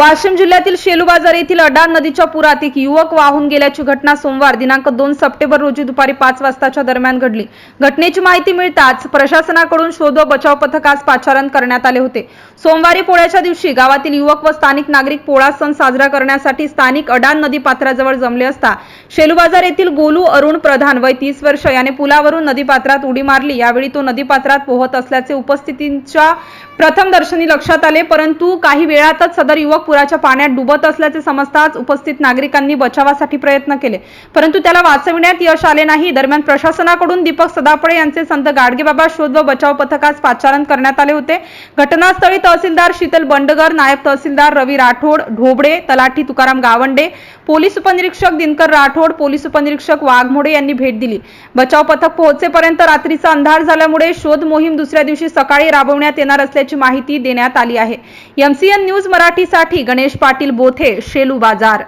वाशिम जिल्ह्यातील शेलूबाजार येथील अडाण नदीच्या पुरात एक युवक वाहून गेल्याची घटना सोमवार दिनांक दोन सप्टेंबर रोजी दुपारी पाच वाजताच्या दरम्यान घडली. घटनेची माहिती मिळताच प्रशासनाकडून शोध व बचाव आज पाचारण करण्यात आले होते. सोमवारी पोळ्याच्या दिवशी गावातील युवक व स्थानिक नागरिक पोळा सण साजरा करण्यासाठी स्थानिक अडाण नदी पात्राजवळ जमले असता शेलूबाजार येथील गोलू अरुण प्रधान वय तीस वर्ष याने पुलावरून नदीपात्रात उडी मारली. यावेळी तो नदीपात्रात पोहत असल्याचे उपस्थितींच्या प्रथम दर्शनी लक्षात आले परंतु काही वेळातच सदर युवक पुराच्या पाण्यात डुबत असल्याचे समजताच उपस्थित नागरिकांनी बचावासाठी प्रयत्न केले. परंतु त्याला वाचविण्यात यश आले नाही. दरम्यान प्रशासनाकडून दीपक सदापळे यांचे संत गाडगेबाबा शोध व बचाव पथकास पाचारण करण्यात आले होते. घटनास्थळी तहसीलदार शीतल बंडगर नायब तहसीलदार रवी राठोड ढोबळे तलाठी तुकाराम गावंडे पोलीस उपनिरीक्षक दिनकर राठोड पोलीस उपनिरीक्षक वाघमोडे यांनी भेट दिली. बचाव पथक पोहोचेपर्यंत रात्रीचा अंधार झाल्यामुळे शोध मोहीम दुसऱ्या दिवशी सकाळी राबवण्यात येणार असल्याची माहिती देण्यात आली आहे. एमसीएन न्यूज मराठीसाठी गणेश पाटील बोथे शेलू बाजार.